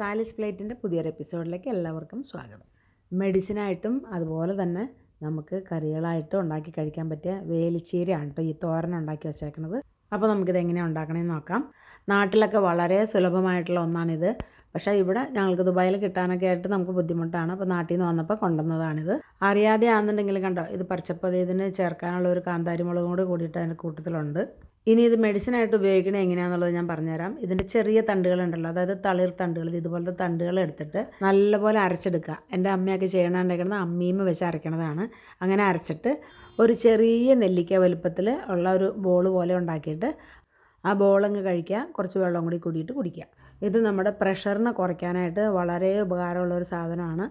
സാലിസ് പ്ലേറ്റിന്റെ പുതിയൊരു എപ്പിസോഡിലേക്ക് എല്ലാവർക്കും സ്വാഗതം. മെഡിസിനായിട്ടും അതുപോലെ തന്നെ നമുക്ക് കറികളായിട്ടും ഉണ്ടാക്കി കഴിക്കാൻ പറ്റിയ വേലിച്ചീരയാണ് കേട്ടോ ഈ തോരൻ ഉണ്ടാക്കി വെച്ചേക്കുന്നത് അപ്പോൾ നമുക്കിത് എങ്ങനെ ഉണ്ടാക്കണമെന്ന് നോക്കാം. നാട്ടിലൊക്കെ വളരെ സുലഭമായിട്ടുള്ള ഒന്നാണിത്. പക്ഷേ ഇവിടെ ഞങ്ങൾക്ക് ദുബായിൽ കിട്ടാനൊക്കെ ആയിട്ട് നമുക്ക് ബുദ്ധിമുട്ടാണ്. അപ്പോൾ നാട്ടിൽ നിന്ന് വന്നപ്പോൾ കൊണ്ടുവന്നതാണിത്. അറിയാതെ ആണെന്നുണ്ടെങ്കിൽ കണ്ടോ ഇത് പറിച്ചപ്പോൾ ഇതിന് ചേർക്കാനുള്ള ഒരു കാന്താരി മുളകും കൂടി കൂടിയിട്ട് അതിന്റെ കൂട്ടത്തിലുണ്ട്. ഇനി ഇത് മെഡിസിനായിട്ട് ഉപയോഗിക്കണത് എങ്ങനെയാണെന്നുള്ളത് ഞാൻ പറഞ്ഞുതരാം. ഇതിന്റെ ചെറിയ തണ്ടുകളുണ്ടല്ലോ അതായത് തളിർ തണ്ടുകൾ ഇതുപോലത്തെ തണ്ടുകൾ എടുത്തിട്ട് നല്ലപോലെ അരച്ചെടുക്കുക. എന്റെ അമ്മയൊക്കെ ചെയ്യണമെന്നുണ്ടെങ്കിൽ അമ്മീമ വെച്ച് അരയ്ക്കണതാണ് അങ്ങനെ അരച്ചിട്ട് ഒരു ചെറിയ നെല്ലിക്ക വലുപ്പത്തിൽ ഉള്ള ഒരു ബോൾ പോലെ ഉണ്ടാക്കിയിട്ട് ആ ബോളങ്ങ് കഴിക്കുക. കുറച്ച് വെള്ളം കൂടി കൂടിയിട്ട് കുടിക്കുക. ഇത് നമ്മുടെ പ്രഷറിനെ കുറയ്ക്കാനായിട്ട് വളരെ ഉപകാരമുള്ള ഒരു സാധനമാണ്.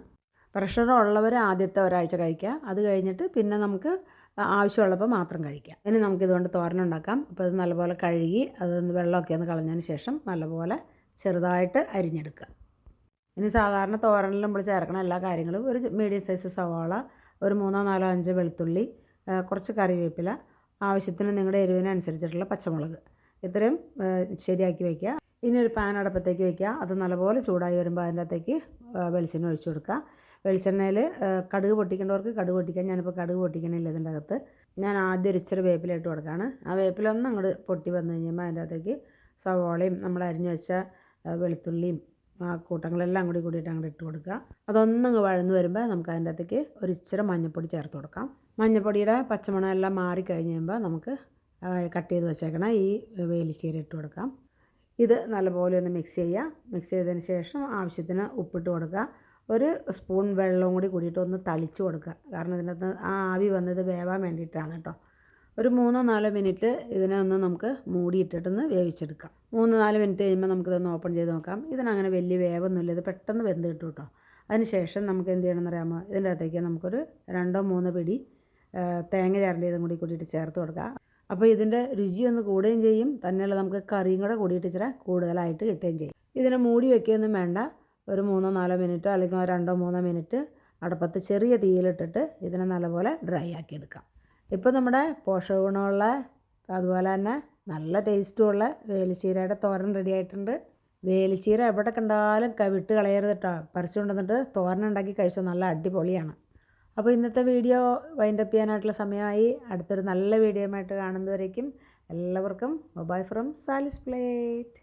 പ്രഷർ ഉള്ളവർ ആദ്യത്തെ ഒരാഴ്ച കഴിക്കുക. അത് കഴിഞ്ഞിട്ട് പിന്നെ നമുക്ക് ആവശ്യമുള്ളപ്പോൾ മാത്രം കഴിക്കാം. ഇനി നമുക്കിതുകൊണ്ട് തോരൻ ഉണ്ടാക്കാം. അപ്പോൾ ഇത് നല്ലപോലെ കഴുകി അതൊന്ന് വെള്ളമൊക്കെ ഒന്ന് കളഞ്ഞതിന് ശേഷം നല്ലപോലെ ചെറുതായിട്ട് അരിഞ്ഞെടുക്കുക. ഇനി സാധാരണ തോരനിൽ നമ്മൾ ചേർക്കണ എല്ലാ കാര്യങ്ങളും ഒരു മീഡിയം സൈസ് സവാള ഒരു മൂന്നോ നാലോ അഞ്ചോ വെളുത്തുള്ളി കുറച്ച് കറിവേപ്പില ആവശ്യത്തിന് നിങ്ങളുടെ എരിവിനനുസരിച്ചിട്ടുള്ള പച്ചമുളക്. ഇത്രയും ശരിയാക്കി വയ്ക്കുക ഇനി ഒരു പാൻ അടുപ്പത്തേക്ക് വയ്ക്കുക അത് നല്ലപോലെ ചൂടായി വരുമ്പോൾ അതിന്റെ അകത്തേക്ക് വെളിച്ചെണ്ണ ഒഴിച്ചു കൊടുക്കുക. വെളിച്ചെണ്ണയിൽ കടുക് പൊട്ടിക്കേണ്ടവർക്ക് കടുക് പൊട്ടിക്കാം. ഞാനിപ്പോൾ കടുക് പൊട്ടിക്കണില്ല ഇതിന്റെ അകത്ത്. ഞാൻ ആദ്യം ഒരിച്ചിരി വേപ്പിലിട്ട് കൊടുക്കുകയാണ് ആ വേപ്പിലൊന്നും അങ്ങോട്ട് പൊട്ടി വന്നു കഴിയുമ്പോൾ അതിന്റെ അകത്തേക്ക് സവോളയും നമ്മൾ അരിഞ്ഞു വെച്ച വെളുത്തുള്ളിയും ആ കൂട്ടങ്ങളെല്ലാം കൂടി കൂടിയിട്ട് അങ്ങോട്ട് ഇട്ട് കൊടുക്കുക. അതൊന്നങ്ങ് വഴന്നു വരുമ്പോൾ നമുക്ക് അതിന്റെ അകത്തേക്ക് ഒരിച്ചിരി മഞ്ഞൾപ്പൊടി ചേർത്ത് കൊടുക്കാം. മഞ്ഞൾപ്പൊടിയുടെ പച്ചമണം എല്ലാം മാറി കഴിഞ്ഞ് കഴിയുമ്പോൾ നമുക്ക് കട്ട് ചെയ്ത് വെച്ചേക്കണ ഈ വേലിച്ചീര ഇട്ട് കൊടുക്കാം. ഇത് നല്ലപോലെ ഒന്ന് മിക്സ് ചെയ്യുക. മിക്സ് ചെയ്തതിന് ശേഷം ആവശ്യത്തിന് ഉപ്പിട്ട് കൊടുക്കുക. ഒരു സ്പൂൺ വെള്ളവും കൂടി കൂടിയിട്ട് ഒന്ന് തളിച്ച് കൊടുക്കുക. കാരണം ഇതിനകത്ത് ആ ആവി വന്നത് വേവാൻ വേണ്ടിയിട്ടാണ് കേട്ടോ. ഒരു മൂന്നോ നാലോ മിനിറ്റ് ഇതിനെ ഒന്ന് നമുക്ക് മൂടിയിട്ടിട്ടൊന്ന് വേവിച്ചെടുക്കാം. മൂന്ന് നാല് മിനിറ്റ് കഴിയുമ്പോൾ നമുക്കിതൊന്ന് ഓപ്പൺ ചെയ്ത് നോക്കാം. ഇതിനങ്ങനെ വലിയ വേവൊന്നുമില്ല. ഇത് പെട്ടെന്ന് വെന്ത് കിട്ടും കേട്ടോ. അതിന് ശേഷം നമുക്ക് എന്ത് ചെയ്യണമെന്ന് അറിയാമോ? ഇതിന്റെ അകത്തേക്ക് നമുക്കൊരു രണ്ടോ മൂന്നോ പിടി തേങ്ങ ചരണ്ടിയതും കൂടി കൂടിയിട്ട് ചേർത്ത് കൊടുക്കുക അപ്പോൾ ഇതിന്റെ രുചി ഒന്ന് കൂടുകയും ചെയ്യും. തന്നെയല്ല നമുക്ക് കറിയും കൂടെ കൂടിയിട്ട് ഇച്ചിരി കൂടുതലായിട്ട് കിട്ടുകയും ചെയ്യും. ഇതിനെ മൂടി വയ്ക്കുകയൊന്നും വേണ്ട. ഒരു മൂന്നോ നാലോ മിനിറ്റ് അല്ലെങ്കിൽ രണ്ടോ മൂന്നോ മിനിറ്റ് അടുപ്പത്ത് ചെറിയ തീയിലിട്ടിട്ട് ഇതിനെ നല്ലപോലെ ഡ്രൈ ആക്കി എടുക്കാം. ഇപ്പോൾ നമ്മുടെ പോഷകഗുണമുള്ള അതുപോലെ തന്നെ നല്ല ടേസ്റ്റുമുള്ള വേലിച്ചീരയുടെ തോരൻ റെഡി ആയിട്ടുണ്ട്. വേലിച്ചീര എവിടെ കണ്ടാലും വിട്ട് കളയരുത് കേട്ടോ പറിച്ചുകൊണ്ട് വന്നിട്ട് തോരൻ ഉണ്ടാക്കി കഴിച്ചോ നല്ല അടിപൊളിയാണ്. അപ്പോൾ ഇന്നത്തെ വീഡിയോ വൈൻഡപ്പ് ചെയ്യാനായിട്ടുള്ള സമയമായി. അടുത്തൊരു നല്ല വീഡിയോ ആയിട്ട് കാണുന്നവരേക്കും എല്ലാവർക്കും ബൈ ഫ്രം സാലിസ് പ്ലേറ്റ്